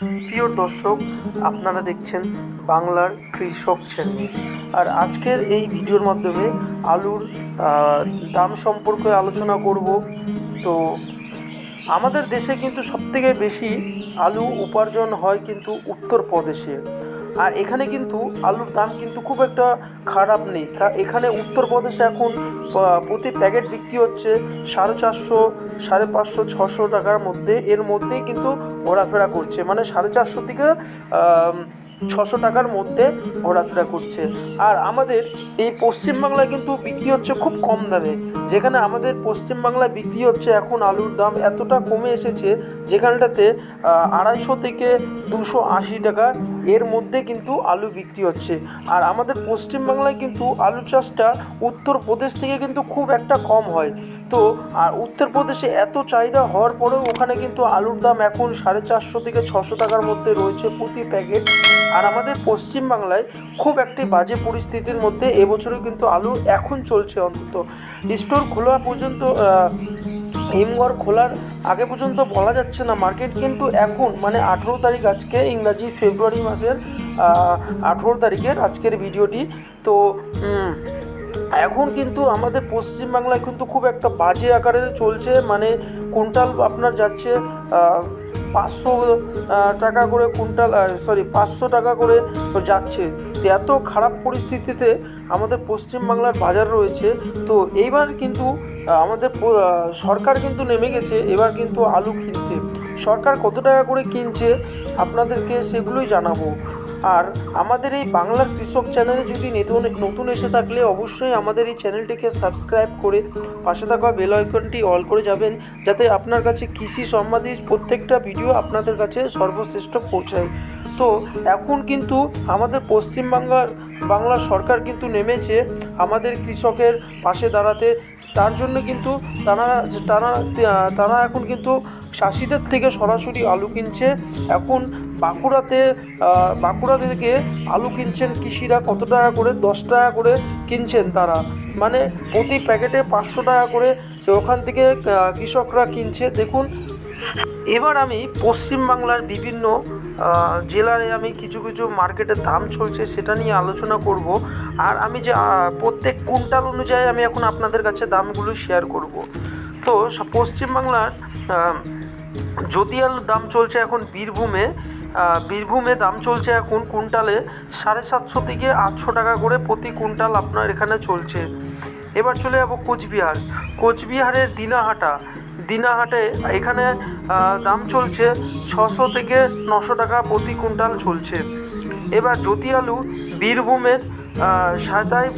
প্রিয় দর্শক, আপনারা দেখছেন বাংলার কৃষক চ্যানেল। আর আজকের এই ভিডিওর মাধ্যমে আলুর দাম সম্পর্কে আলোচনা করব। তো আমাদের দেশে কিন্তু সবথেকে বেশি আলু উপার্জন হয় কিন্তু উত্তরপ্রদেশে। আর এখানে কিন্তু আলুর দাম কিন্তু খুব একটা খারাপ নেই। এখানে উত্তরপ্রদেশে এখন প্রতি প্যাকেট বিক্রি হচ্ছে সাড়ে চারশো, সাড়ে পাঁচশো, ছশো টাকার মধ্যে। এর মধ্যেই কিন্তু ঘোরাফেরা করছে। মানে সাড়ে চারশো থেকে ছশো টাকার মধ্যে ঘোরাফেরা করছে। আর আমাদের এই পশ্চিমবাংলায় কিন্তু বিক্রি হচ্ছে খুব কম দামে। যেখানে আমাদের পশ্চিমবাংলায় বিক্রি হচ্ছে এখন আলুর দাম এতটা কমে এসেছে, যেখানটাতে আড়াইশো থেকে দুশো আশি টাকা এর মধ্যে কিন্তু আলু বিক্রি হচ্ছে। আর আমাদের পশ্চিমবাংলায় কিন্তু আলু চাষটা উত্তরপ্রদেশ থেকে কিন্তু খুব একটা কম হয়। তো, আর উত্তরপ্রদেশে এত চাহিদা হওয়ার পরেও ওখানে কিন্তু আলুর দাম এখন সাড়ে চারশো থেকে ছশো টাকার মধ্যে রয়েছে প্রতি প্যাকেট। আর আমাদের পশ্চিমবাংলায় খুব একটি বাজে পরিস্থিতির মধ্যে এবছরে কিন্তু আলু এখন চলছে অন্তত। স্টোর খোলা পর্যন্ত হিমঘর খোলার আগে পর্যন্ত বলা যাচ্ছে না মার্কেট কিন্তু এখন মানে আঠেরো তারিখ আজকে, ইংরাজি ফেব্রুয়ারি মাসের আঠেরো তারিখের আজকের ভিডিওটি তো এখন কিন্তু আমাদের পশ্চিমবাংলায় কিন্তু খুব একটা বাজে আকারে চলছে মানে কুইন্টাল আপনার যাচ্ছে পাঁচশো টাকা করে কুইন্টাল সরি পাঁচশো টাকা করে যাচ্ছে। তো এত খারাপ পরিস্থিতিতে আমাদের পশ্চিমবাংলার বাজার রয়েছে। তো এইবার কিন্তু আমাদের সরকার কিন্তু নেমে গেছে, এবার কিন্তু আলু কিনতে। সরকার কত টাকা করে কিনছে, আপনাদেরকে সেগুলোই জানাব। আর আমাদের এই বাংলার কৃষক চ্যানেলে যদি নতুন নতুন এসে থাকলে অবশ্যই আমাদের এই চ্যানেলটিকে সাবস্ক্রাইব করে পাশে থাকা বেল আইকনটি অল করে যাবেন, যাতে আপনার কাছে কৃষি সম্বন্ধে প্রত্যেকটা ভিডিও আপনাদের কাছে সর্বশ্রেষ্ঠ পৌঁছায়। তো এখন কিন্তু আমাদের পশ্চিমবাংলার, বাংলা সরকার কিন্তু নেমেছে আমাদের কৃষকের পাশে দাঁড়াতে। তার জন্য কিন্তু তারা তারা তারা এখন কিন্তু চাষিদের থেকে সরাসরি আলু কিনছে। এখন বাঁকুড়াতে বাঁকুড়া থেকে আলু কিনছেন কৃষিরা কত টাকা করে? দশ টাকা করে কিনছেন তারা। মানে প্রতি প্যাকেটে পাঁচশো টাকা করে ওখান থেকে কৃষকরা কিনছে। দেখুন, এবার আমি পশ্চিমবাংলার বিভিন্ন জেলারে আমি কিছু কিছু মার্কেটের দাম চলছে সেটা নিয়ে আলোচনা করব। আর আমি যে প্রত্যেক কুইন্টাল অনুযায়ী আমি এখন আপনাদের কাছে দামগুলো শেয়ার করব। তো পশ্চিমবাংলার আলুর দাম চলছে এখন বীরভূমে বীরভূমে দাম চলছে এখন কুইন্টালে সাড়ে সাতশো থেকে আটশো টাকা করে প্রতি কুইন্টাল আপনার এখানে চলছে। এবার চলে যাব কোচবিহার। কোচবিহারের দিনাহাটা। দিনাহাটে এখানে দাম চলছে ছশো থেকে নশো টাকা প্রতি কুইন্টাল চলছে। এবার জ্যোতি আলু বীরভূমের সাতাই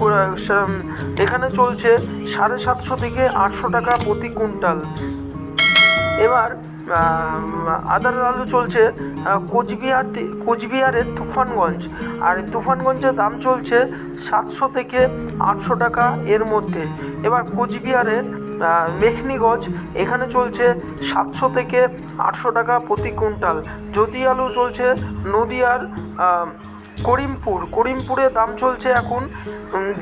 এখানে চলছে সাড়ে সাতশো থেকে আটশো টাকা প্রতি কুইন্টাল। এবার আদার আলু চলছে কোচবিহার কোচবিহারের তুফানগঞ্জ। আর তুফানগঞ্জের দাম চলছে সাতশো থেকে আটশো টাকা এর মধ্যে। এবার কোচবিহারের আহ, মেখনিগঞ্জ এখানে চলছে সাতশো থেকে আটশো টাকা প্রতি কুইন্টাল। জ্যোতি আলু চলছে নদিয়ার করিমপুর। করিমপুরে দাম চলছে এখন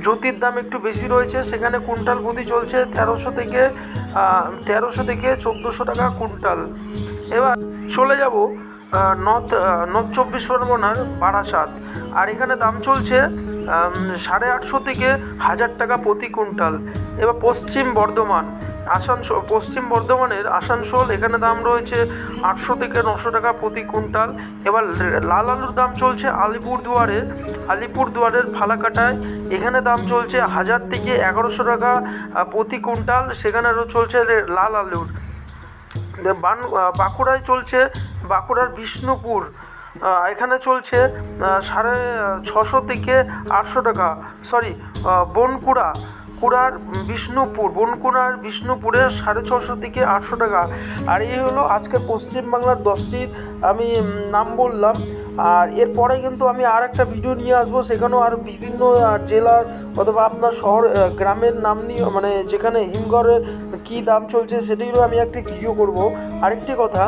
জ্যোতির দাম একটু বেশি রয়েছে। সেখানে কুইন্টাল প্রতি চলছে তেরোশো থেকে তেরোশো থেকে চোদ্দোশো টাকা কুইন্টাল। এবার চলে যাব নর্থ নর্থ চব্বিশ পরগনার বারাসাত। আর এখানে দাম চলছে সাড়ে আটশো থেকে হাজার টাকা প্রতি কুইন্টাল। এবার পশ্চিম বর্ধমান, আসানসোল, পশ্চিম বর্ধমানের আসানসোল, এখানে দাম রয়েছে আটশো থেকে নশো টাকা প্রতি কুইন্টাল। এবার লাল আলুর দাম চলছে আলিপুর দুয়ারে আলিপুর দুয়ারের ফালাকাটায়। এখানে দাম চলছে হাজার থেকে এগারোশো টাকা প্রতি কুইন্টাল। সেখানে চলছে লাল আলুর। বান বাঁকুড়ায় চলছে বাঁকুড়ার বিষ্ণুপুর এখানে চলছে সাড়ে ছশো থেকে আটশো টাকা সরি বনকুড়া, কুড়ার বিষ্ণুপুর, বনকুড়ার বিষ্ণুপুরে সাড়ে ছশো থেকে আটশো টাকা। আর এই হলো আজকে পশ্চিমবাংলার দশটির আমি নাম বললাম। আর এরপরে কিন্তু আমি আর একটা ভিডিও নিয়ে আসব, সেখানেও আর বিভিন্ন জেলার অথবা আপনার শহর গ্রামের নাম নিয়ে মানে যেখানে হিমঘরের কী দাম চলছে, সেটিরও আমি একটি ভিডিও করব। আরেকটি কথা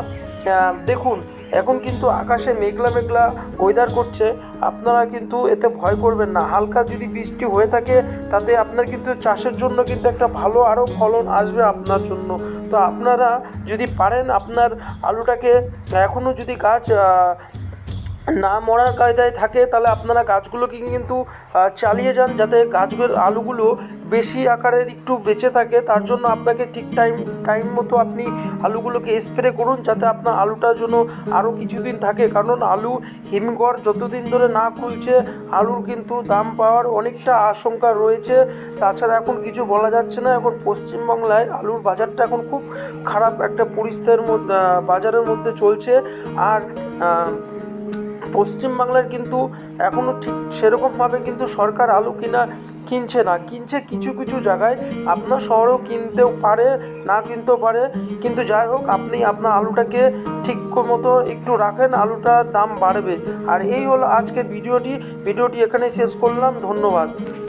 দেখুন, এখন কিন্তু আকাশে মেঘলা মেঘলা ওয়েদার করছে। আপনারা কিন্তু এতে ভয় করবেন না। হালকা যদি বৃষ্টি হয়ে থাকে, তাতে আপনার কিন্তু চাষের জন্য কিন্তু একটা ভালো আরও ফলন আসবে আপনার জন্য। তো আপনারা যদি পারেন, আপনার আলুটাকে এখনও যদি গাছ না মরার কায়দায় থাকে, তাহলে আপনারা গাছগুলোকে কিন্তু চালিয়ে যান যাতে গাছগুলোর আলুগুলো বেশি আকারের একটু বেঁচে থাকে। তার জন্য আপনাকে ঠিক টাইম টাইম মতো আপনি আলুগুলোকে স্প্রে করুন যাতে আপনার আলুটার জন্য আরও কিছুদিন থাকে। কারণ আলু হিমঘর যতদিন ধরে না খুলছে, আলুর কিন্তু দাম পাওয়ার অনেকটা আশঙ্কা রয়েছে। তাছাড়া এখন কিছু বলা যাচ্ছে না, এখন পশ্চিমবাংলায় আলুর বাজারটা এখন খুব খারাপ একটা পরিস্থিতির মধ্যে বাজারের মধ্যে চলছে। আর পশ্চিমবাংলার কিন্তু এখনও ঠিক সেরকমভাবে কিন্তু সরকার আলু কিনা কিনছে না। কিনছে কিছু কিছু জায়গায়। আপনার শহরেও কিনতেও পারে, না কিনতেও পারে। কিন্তু যাই হোক, আপনি আপনার আলুটাকে ঠিক মতো একটু রাখেন আলুটার দাম বাড়বে। আর এই হলো আজকের ভিডিওটি। ভিডিওটি এখানেই শেষ করলাম। ধন্যবাদ।